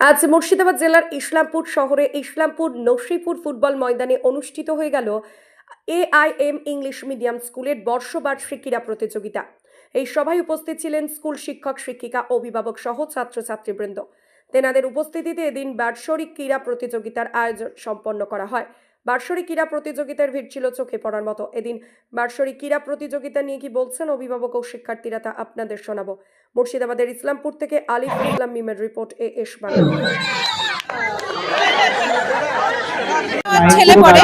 আজ মুর্শিদাবাদ জেলার ইসলামপুর শহরে ইসলামপুর নসিপুর ফুটবল ময়দানে অনুষ্ঠিত হয়ে গেল এআইএম ইংলিশ মিডিয়াম স্কুলের বর্ষবার্ষিক ক্রীড়া প্রতিযোগিতা। এই সভায় উপস্থিত ছিলেন স্কুল শিক্ষক, শিক্ষিকা, অভিভাবক সহ ছাত্রছাত্রীবৃন্দ। তেনাদের উপস্থিতিতে এদিন বার্ষরিক ক্রীড়া প্রতিযোগিতার আয়োজন সম্পন্ন করা হয়। বার্ষরিক ক্রীড়া প্রতিযোগিতার ভিড় ছিল চোখে পড়ার মতো। এদিন বার্ষরিক ক্রীড়া প্রতিযোগিতা নিয়ে কি বলছেন অভিভাবক ও শিক্ষার্থীরা তা আপনাদের শোনাবো। মুর্শিদাবাদের ইসলামপুর থেকে আলিফ ইসলাম মিমের রিপোর্ট এ এস বাংলা। ছেলে পড়ে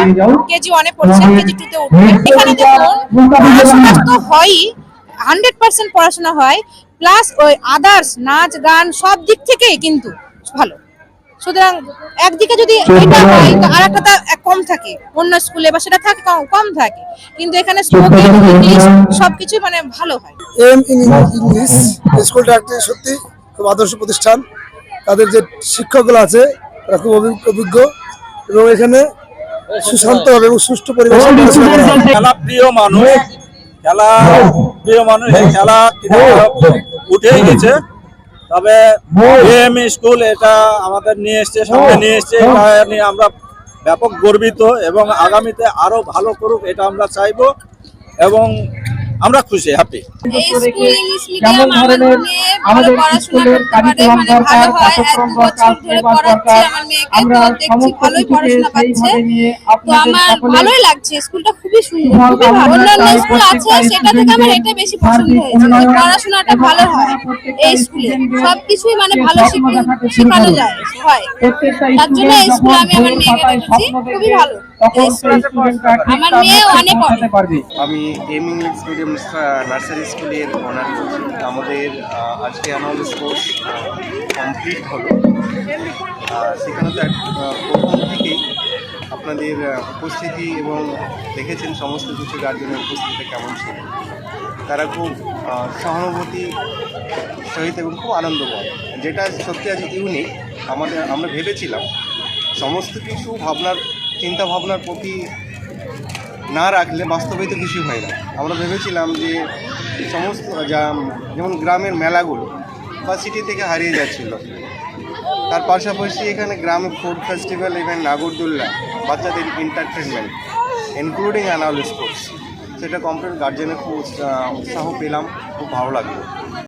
কেজি ওয়ানে পড়ছে কেজি টুতে উঠবে এখানে দেখুন পড়াশোনা তো হয়ই হান্ড্রেড পার্সেন্ট পড়াশোনা হয় প্লাস ওই আদার্স নাচ গান সব দিক থেকেই কিন্তু ভালো। সুতরাং একদিকে যদি এটা হয় তো আর একটা কম থাকে। অন্য স্কুলে বা সেটা থাকে কম- কম থাকে। কিন্তু এখানে স্পোকেন ইংলিশ সবকিছু মানে ভালো হয়। এম ইন ইংলিশ স্কুলটা একটি সত্যি খুব আদর্শ প্রতিষ্ঠান। তাদের যে শিক্ষকগুলো আছে তারা খুব অভি- অভিজ্ঞ এবং এখানে সুশান্তভাবে এবং সুষ্ঠু পরিবেশে। খেলা প্রিয় মানুষ খেলা প্রিয় মানুষ খেলা উঠেই গেছে। তবে এম স্কুল এটা আমাদের নিয়ে এসছে সামনে নিয়ে এসছে। এটা নিয়ে আমরা ব্যাপক গর্বিত এবং আগামীতে আরও ভালো করুক এটা আমরা চাইব এবং আমরা খুশি হ্যাপি এই স্কুল ইংলিশ মিডিয়াম আমাদের করতে পারে মানে ভালো হয় এক দু বছর ধরে পড়াচ্ছি আমার মেয়েকে তো দেখছি ভালোই পড়াশোনা পাচ্ছে। তো আমার ভালোই লাগছে স্কুলটা খুবই সুন্দর অন্যান্য স্কুল আছে সেটা থেকে আমার এটা বেশি পছন্দ হয়েছে। পড়াশোনাটা ভালো হয়। এই স্কুলে সবকিছুই মানে ভালো শিখ- শেখানো যায় হয়। তার জন্য এই স্কুলে আমি আমার মেয়েকে রেখেছি খুবই ভালো। আমার মেয়ে অনেক আমি এম ইংলিশ মিডিয়াম নার্সারি স্কুলের অনার আমাদের আজকে অ্যানুয়াল স্পোর্টস কমপ্লিট হলো। সেখানে তো প্রথম থেকেই আপনাদের উপস্থিতি এবং দেখেছেন সমস্ত কিছু গার্জেনের উপস্থিতি কেমন ছিল। তারা খুব সহানুভূতি সহিত এবং খুব আনন্দময়। যেটা সত্যি আজ ইউনিক আমাদের, আমরা ভেবেছিলাম, সমস্ত কিছু ভাবনার চিন্তা ভাবনার প্রতি না রাখলে বাস্তবে তো কিছু হয় না। আমরা ভেবেছিলাম যে সমস্ত, যা যেমন গ্রামের মেলাগুলো বা সিটি থেকে হারিয়ে যাচ্ছিল। তার পাশাপাশি এখানে গ্রামে ফুড ফেস্টিভ্যাল ইভেন্ট নাগরদোল্লা বাচ্চাদের এন্টারটেনমেন্ট ইনক্লুডিং অ্যানাল স্পোর্টস সেটা কমপ্লিট গার্জেনের খুব উৎসাহ পেলাম খুব ভালো লাগল।